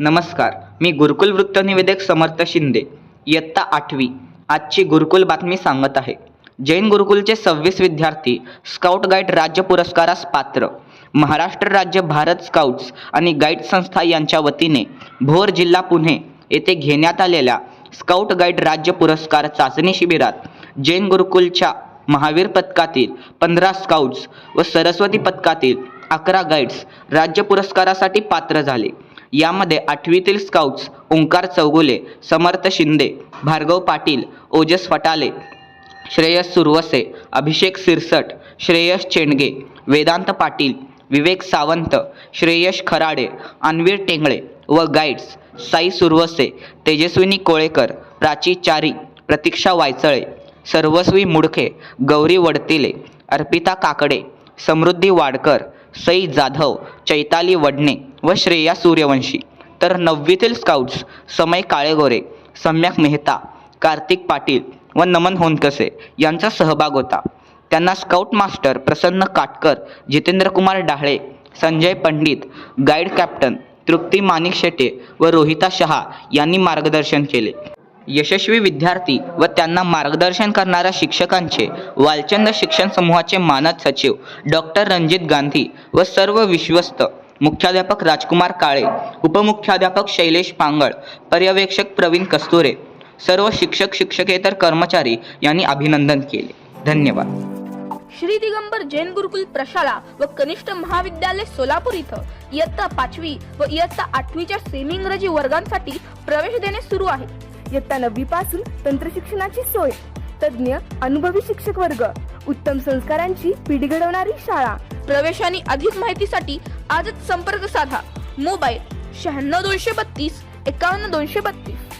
नमस्कार मी गुरुकुल वृत्तनिवेदक समर्थ शिंदे. इयत्ता आठवी आजची गुरुकुल बातमी सांगत आहे. जैन गुरुकुलचे सव्वीस विद्यार्थी स्काउट गाईड राज्य पुरस्कारास पात्र. महाराष्ट्र राज्य भारत स्काउट्स आणि गाईड संस्था यांच्या वतीने भोर जिल्हा पुणे येथे घेण्यात आलेल्या स्काउट गाईड राज्य पुरस्कार चाचणी शिबिरात जैन गुरुकुलच्या महावीर पथकातील पंधरा स्काउट्स व सरस्वती पथकातील अकरा गाईड्स राज्य पुरस्कारासाठी पात्र झाले. यामध्ये आठवीतील स्काउट्स ओंकार चौगुले समर्थ शिंदे भार्गव पाटील ओजस फटाले श्रेयस सुरवसे अभिषेक सिरसट श्रेयस चेंडगे वेदांत पाटील विवेक सावंत श्रेयश खराडे अनवीर टेंगळे व गाईड्स साई सुरवसे तेजस्विनी कोळेकर प्राची चारी प्रतीक्षा वायचळे सर्वस्वी मुडखे गौरी वडतिले अर्पिता काकडे समृद्धी वाडकर सई जाधव चैताली वडणे व श्रेया सूर्यवंशी. तर नववीतील स्काउट्स समय काळेगोरे सम्यक मेहता कार्तिक पाटील व नमन होनकसे यांचा सहभाग होता. त्यांना scout master Prasanna Katkar Jitendra Kumar Dahale Sanjay Pandit guide captain Trupti Manik Shete व रोहिता शहा यांनी मार्गदर्शन केले. यशस्वी विद्यार्थी व त्यांना मार्गदर्शन करणाऱ्या शिक्षकांचे वालचंद शिक्षण समूहाचे मानद सचिव डॉक्टर रणजित गांधी व सर्व विश्वस्त मुख्याध्यापक राजकुमार काळे उपमुख्याध्यापक शैलेश पांगळ पर्यवेक्षक प्रवीण कस्तुरे सर्व शिक्षक शिक्षकेतर कर्मचारी यांनी अभिनंदन केले. धन्यवाद. श्री दिगंबर जैन गुरुकुल प्रशाला व कनिष्ठ महाविद्यालय सोलापूर इथं इयत्ता पाचवी व इयत्ता आठवीच्या सेमी इंग्रजी वर्गांसाठी प्रवेश देणे सुरू आहे. इयत्ता नववी पासून तंत्रशिक्षणाची सोय. तज्ज्ञ अनुभवी शिक्षक वर्ग उत्तम संस्कारांची पिढी घडवणारी शाळा. प्रवेश आणि अधिक माहितीसाठी आजच संपर्क साधा. मोबाईल शहाण्णव दोनशे बत्तीस एकावन्न दोनशे बत्तीस.